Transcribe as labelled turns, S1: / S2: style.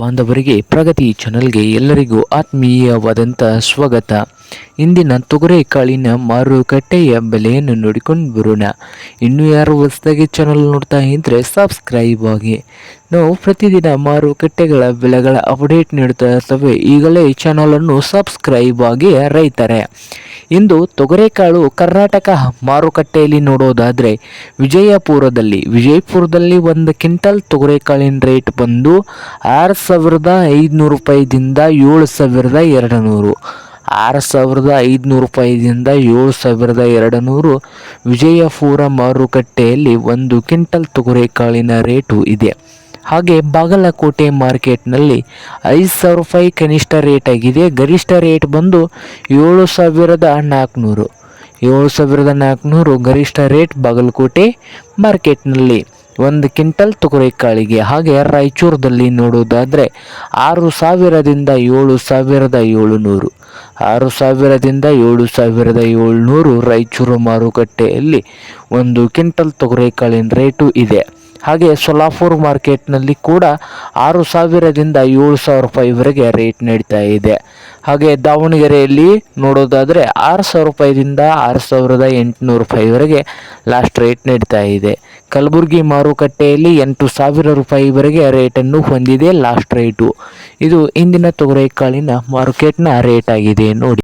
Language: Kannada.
S1: ಬಾಂಧವರಿಗೆ ಪ್ರಗತಿ ಚಾನಲ್ಗೆ ಎಲ್ಲರಿಗೂ ಆತ್ಮೀಯವಾದಂಥ ಸ್ವಾಗತ. ಇಂದಿನ ತೊಗರೆ ಕಾಳಿನ ಮಾರುಕಟ್ಟೆಯ ಬೆಲೆಯನ್ನು ನೋಡಿಕೊಂಡು ಬರೋಣ. ಇನ್ನು ಯಾರು ಹೊಸದಾಗಿ ಚಾನಲ್ ನೋಡ್ತಾ ಇದ್ದರೆ ಸಬ್ಸ್ಕ್ರೈಬ್ ಆಗಿ. ನಾವು ಪ್ರತಿದಿನ ಮಾರುಕಟ್ಟೆಗಳ ಬೆಲೆಗಳ ಅಪ್ಡೇಟ್ ನೀಡ್ತಾ ಇರ್ತವೆ. ಈಗಲೇ ಚಾನಲನ್ನು ಸಬ್ಸ್ಕ್ರೈಬ್ ಆಗಿ ರೈತರೆ. ಇಂದು ತೊಗರೆಕಾಳು ಕರ್ನಾಟಕ ಮಾರುಕಟ್ಟೆಯಲ್ಲಿ ನೋಡೋದಾದರೆ ವಿಜಯಪುರದಲ್ಲಿ. ವಿಜಯಪುರದಲ್ಲಿ ಒಂದು ಕ್ವಿಂಟಲ್ ತೊಗರೆಕಾಳಿನ ರೇಟ್ ಬಂದು ಆರು ಸಾವಿರದ ಐದುನೂರು ರೂಪಾಯಿದಿಂದ ಏಳು ಸಾವಿರದ ಎರಡು ನೂರು ಆರು ಸಾವಿರದ ಐದುನೂರು ರೂಪಾಯಿದಿಂದ ಏಳು ಸಾವಿರದ ಎರಡು ನೂರು ವಿಜಯಪುರ ಮಾರುಕಟ್ಟೆಯಲ್ಲಿ ಒಂದು ಕ್ವಿಂಟಲ್ ತೊಗರೆಕಾಳಿನ ರೇಟು ಇದೆ. ಹಾಗೆ ಬಾಗಲಕೋಟೆ ಮಾರ್ಕೆಟ್ನಲ್ಲಿ ಐದು ಸಾವಿರ ರೂಪಾಯಿ ಕನಿಷ್ಠ ರೇಟ್ ಆಗಿದೆ. ಗರಿಷ್ಠ ರೇಟ್ ಬಂದು ಏಳು ಸಾವಿರದ ನಾಲ್ಕುನೂರು. ಏಳು ಸಾವಿರದ ನಾಲ್ಕುನೂರು ಗರಿಷ್ಠ ರೇಟ್ ಬಾಗಲಕೋಟೆ ಮಾರ್ಕೆಟ್ನಲ್ಲಿ ಒಂದು ಕ್ವಿಂಟಲ್ ತೊಗರೆಕಾಳಿಗೆ ಹಾಗೆ ರಾಯಚೂರದಲ್ಲಿ ನೋಡೋದಾದರೆ ಆರು ಸಾವಿರದಿಂದ ಏಳು ಸಾವಿರದ ಏಳುನೂರು. ಆರು ಸಾವಿರದಿಂದ ಏಳು ಸಾವಿರದ ಏಳ್ನೂರು ರಾಯಚೂರು ಮಾರುಕಟ್ಟೆಯಲ್ಲಿ ಒಂದು ಕ್ವಿಂಟಲ್ ತೊಗರೆಕಾಳಿನ ರೇಟು ಇದೆ. ಹಾಗೆ ಸೊಲಾಪುರ್ ಮಾರ್ಕೆಟ್ನಲ್ಲಿ ಕೂಡ ಆರು ಸಾವಿರದಿಂದ ಏಳು ಸಾವಿರ ರೂಪಾಯಿವರೆಗೆ ರೇಟ್ ನಡೀತಾ ಇದೆ. ಹಾಗೆ ದಾವಣಗೆರೆಯಲ್ಲಿ ನೋಡೋದಾದರೆ ಆರು ಸಾವಿರ ರೂಪಾಯಿದಿಂದ ಆರು ಸಾವಿರದ ಎಂಟುನೂರು ರೂಪಾಯಿವರೆಗೆ ಲಾಸ್ಟ್ ರೇಟ್ ನಡೀತಾ ಇದೆ. ಕಲಬುರಗಿ ಮಾರುಕಟ್ಟೆಯಲ್ಲಿ ಎಂಟು ಸಾವಿರ ರೂಪಾಯಿವರೆಗೆ ರೇಟನ್ನು ಹೊಂದಿದೆ ಲಾಸ್ಟ್ ರೇಟು. ಇದು ಇಂದಿನ ತೊಗರೆಕಾಳಿನ ಮಾರ್ಕೆಟ್ನ ರೇಟ್ ಆಗಿದೆ ನೋಡಿ.